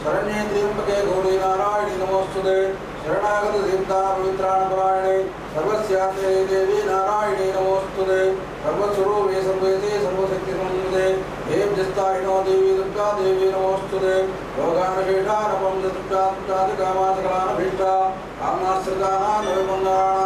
ಶರಣ್ಯೇ ತ್ರಿಯಂಬಕೆ ಗೌರಿ ನಾರಾಯಣಿ ನಮೋಸ್ತುತೆ ಶರಣಾಗತ ಸಿದ್ಧಾ ಪವಿತ್ರಾಣ ಪರಾಯಣೆ ಸರ್ವಸ್ಯಾತ್ರೆ ದೇವಿ ನಾರಾಯಣಿ ನಮೋಸ್ತುತೆ ಸರ್ವಸ್ವರೂಪೇ ಸರ್ವೇತಿ ಸರ್ವಶಕ್ತಿ ಸಂಯುತೆ ದೇವ್ ಜಸ್ತಾಯಿನೋ ದೇವಿ ದುರ್ಗಾ ದೇವಿ ನಮೋಸ್ತುತೆ ಯೋಗಾನಶೇಷಾ ನಪಂಜ ದುರ್ಗಾ ದುರ್ಗಾದಿ ಕಾಮಾಸಕಲಾನ ಭೀಷ್ಟ ಕಾಮನಾಶ್ರಿತಾನ ನವಮಂಗಾಣ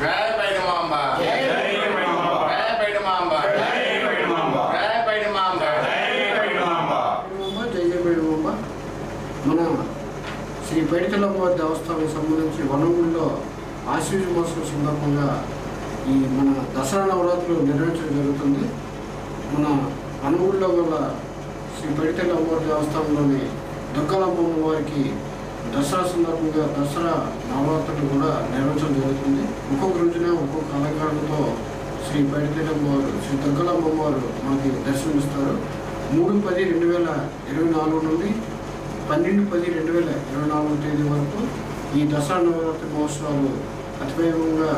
జయ పైడమాంబ జై పైడమాంబ. జయ పైడమాంబ జై పైడమాంబ. జయ పైడమాంబ జై పైడమాంబ. పేడుమాంబ జయ జయ పేడుమాంబ మన శ్రీ పైడితలమ్మ దేవస్థానం సంబంధించి వనముల్లో ఆశ్వీజ మాసం సందర్భంగా ఈ మన దసరా నవరాత్రులు నిర్వహించడం జరుగుతుంది. మన అనుగుళ్ళ గల శ్రీ పైడితల్లి అమ్మవారి దేవస్థానంలోని దుర్గాలమ్మ వారికి దసరా సందర్భంగా దసరా నవరాత్రులు కూడా నిర్వహించడం జరుగుతుంది. ఒక్కొక్క రోజున ఒక్కొక్క అలంకారంతో శ్రీ పైడితల్లి అమ్మవారు శ్రీ దుర్గాలమ్మ వారు మనకి దర్శనమిస్తారు. మూడు పది రెండు వేల ఇరవై నాలుగు నుండి పన్నెండు పది రెండు వేల ఇరవై నాలుగు తేదీ వరకు ఈ దసరా నవరాత్రి మహోత్సవాలు అతివేగంగా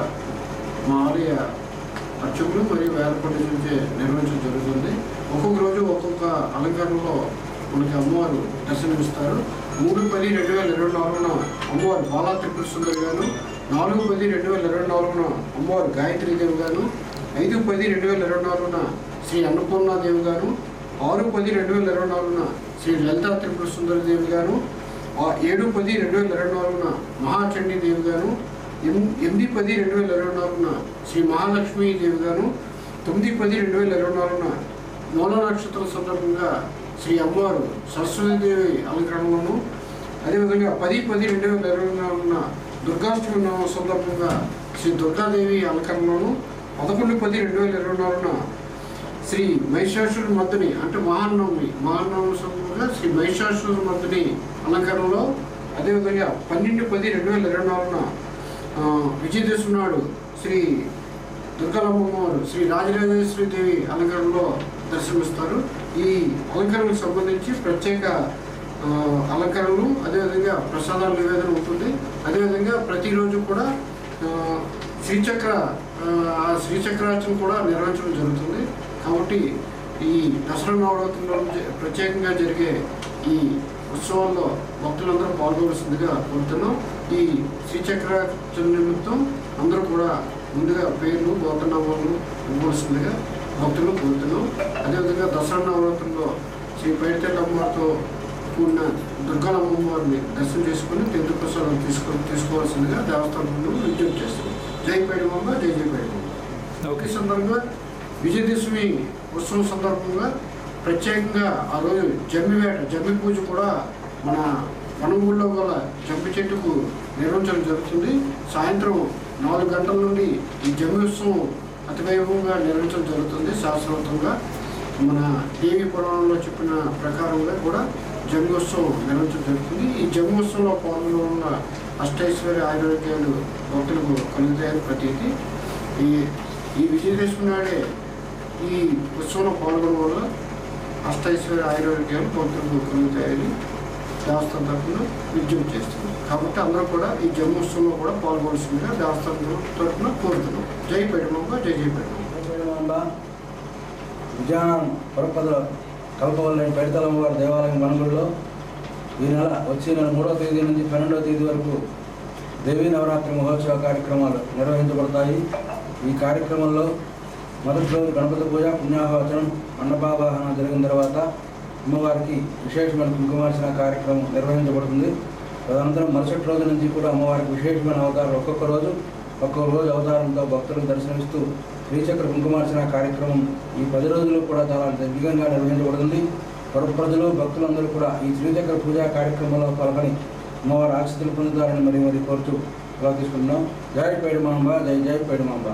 మా ఆలయ అర్చకులు మరియు వేల పండితులచే నిర్వహించడం జరుగుతుంది. ఒక్కొక్క రోజు ఒక్కొక్క అలంకరణలో మనకి అమ్మవారు దర్శనమిస్తారు. మూడు పది రెండు వేల ఇరవై నాలుగున అమ్మవారు బాలా త్రిపుర సుందరి నాలుగు పది రెండు వేల ఇరవై నాలుగున అమ్మవారు గాయత్రీదేవి గాను ఐదు పది రెండు వేల ఇరవై నాలుగున శ్రీ అన్నపూర్ణాదేవి గారు ఆరు పది రెండు వేల ఇరవై నాలుగున శ్రీ లలితా త్రిపుర సుందరదేవి గారు ఆ ఏడు పది రెండు వేల ఇరవై నాలుగున మహాచండీ దేవి గారు ఎనిమిది పది రెండు వేల ఇరవై నాలుగున శ్రీ మహాలక్ష్మి దేవి గారు తొమ్మిది పది రెండు వేల ఇరవై నాలుగున మూల నక్షత్రం సందర్భంగా శ్రీ అమ్మవారు సరస్వతీదేవి అలంకరణలోను అదేవిధంగా పది పది రెండు వేల ఇరవై నాలుగున దుర్గాష్టమి నవ సందర్భంగా శ్రీ దుర్గాదేవి అలంకరణలోను పదకొండు పది రెండు వేల ఇరవై నాలుగున శ్రీ మహిషాసుర మద్దని అంటే మహానవమి మహానవమి సందర్భంగా శ్రీ మహిషాసుర మద్దని అలంకరణలో అదేవిధంగా పన్నెండు పది రెండు వేల ఇరవై నాలుగున ఆ, విజయదశమి శ్రీ దుర్గాలమ్మవారు శ్రీ రాజరాజేశ్వరి దేవి అలంకరణలో దర్శనమిస్తారు. ఈ అలంకరణకు సంబంధించి ప్రత్యేక అలంకరణలు అదేవిధంగా ప్రసాదాల నివేదన ఉంటుంది. అదేవిధంగా ప్రతిరోజు కూడా శ్రీచక్ర ఆ, శ్రీచక్రార్చన కూడా నిర్వహించడం జరుగుతుంది. కాబట్టి ఈ దసరా నవరాత్రుల్లో జ- ప్రత్యేకంగా జరిగే ఈ ఉత్సవాల్లో భక్తులందరూ పాల్గొవలసిందిగా కోరుతున్నాం. ఈ శ్రీచక్రార్చన నిమిత్తం అందరూ కూడా ముందుగా పేర్లు గోతనామాలు ఇవ్వవలసిందిగా భక్తులు కోరుతున్నాం. అదేవిధంగా దసరా నవరాత్రుల్లో శ్రీ పైడితల్లి అమ్మవారితో కూడిన దుర్గాలమ్మ వారిని దర్శనం చేసుకుని తీర్థ ప్రసాదం తీసుకో తీసుకోవాల్సిందిగా దేవస్థానం విజ్ఞప్తి చేస్తున్నాం. జై పైడిమమ్మ జై జై పైడిమమ్మ ఈ సందర్భంగా విజయదశమి ఉత్సవం సందర్భంగా ప్రత్యేకంగా ఆ రోజు జమ్మి వేట జమ్మి పూజ కూడా మన వనమూళ్ళలో గల జమ్మి చెట్టుకు నిర్వహించడం జరుగుతుంది. సాయంత్రం నాలుగు గంటల నుండి ఈ జమ్మి ఉత్సవం అతివైభవంగా నిర్వహించడం జరుగుతుంది. శాస్త్రవంతంగా మన దేవి పురాణంలో చెప్పిన ప్రకారంగా కూడా జన్మోత్సవం నిర్వహించడం జరుగుతుంది. ఈ జన్మోత్సవంలో పాల్గొనడం వల్ల అష్టైశ్వర్య ఆరోగ్యాలు భక్తులకు కలుగుతాయని ప్రతీతి. ఈ ఈ విజయదశమి నాడే ఈ ఉత్సవంలో పాల్గొనడం వల్ల అష్టైశ్వర్య ఆరోగ్యాలు భక్తులకు కలుగుతాయని దేవస్థానం తరఫున విజ్ఞప్తి చేస్తున్నాం కాబట్టి అందరూ కూడా ఈ జన్మోత్సవంలో కూడా పాల్గొనాల్సిందిగా దేవస్థానం తరఫున కోరుతున్నాం. జై పెడమమ్మ జై జై పెడమమ్మ పేరుమాంబ. విజయనగరం పరపద కల్పవల్లి పైడితలమ్మ వారి దేవాలయం మనుగుడిలో ఈ నెల వచ్చే నెల మూడవ తేదీ నుంచి పన్నెండవ తేదీ వరకు దేవీ నవరాత్రి మహోత్సవ కార్యక్రమాలు నిర్వహించబడతాయి. ఈ కార్యక్రమంలో మొదటి రోజు గణపతి పూజ పుణ్యాహవచనం మండపావాహన జరిగిన తర్వాత అమ్మవారికి విశేషమైన కుంకుమార్చన కార్యక్రమం నిర్వహించబడుతుంది. తదనంతరం మరుసటి రోజు నుంచి కూడా అమ్మవారికి విశేషమైన అవతారం ఒక్కొక్క రోజు ఒక్కొక్క రోజు అవతారంతో భక్తులను దర్శనమిస్తూ శ్రీచక్ర కుంకుమార్చన కార్యక్రమం ఈ పది రోజులు కూడా చాలా దివ్యంగా నిర్వహించబడుతుంది. పరు ప్రజలు భక్తులందరూ కూడా ఈ శ్రీచక్ర పూజా కార్యక్రమంలో పాల్గొని అమ్మవారి ఆశీస్సులు పొందుతారని మరి మరి కోరుతూ అలా తీసుకుంటున్నాం జై పేడుమాంబ జై జై పేడుమాంబ.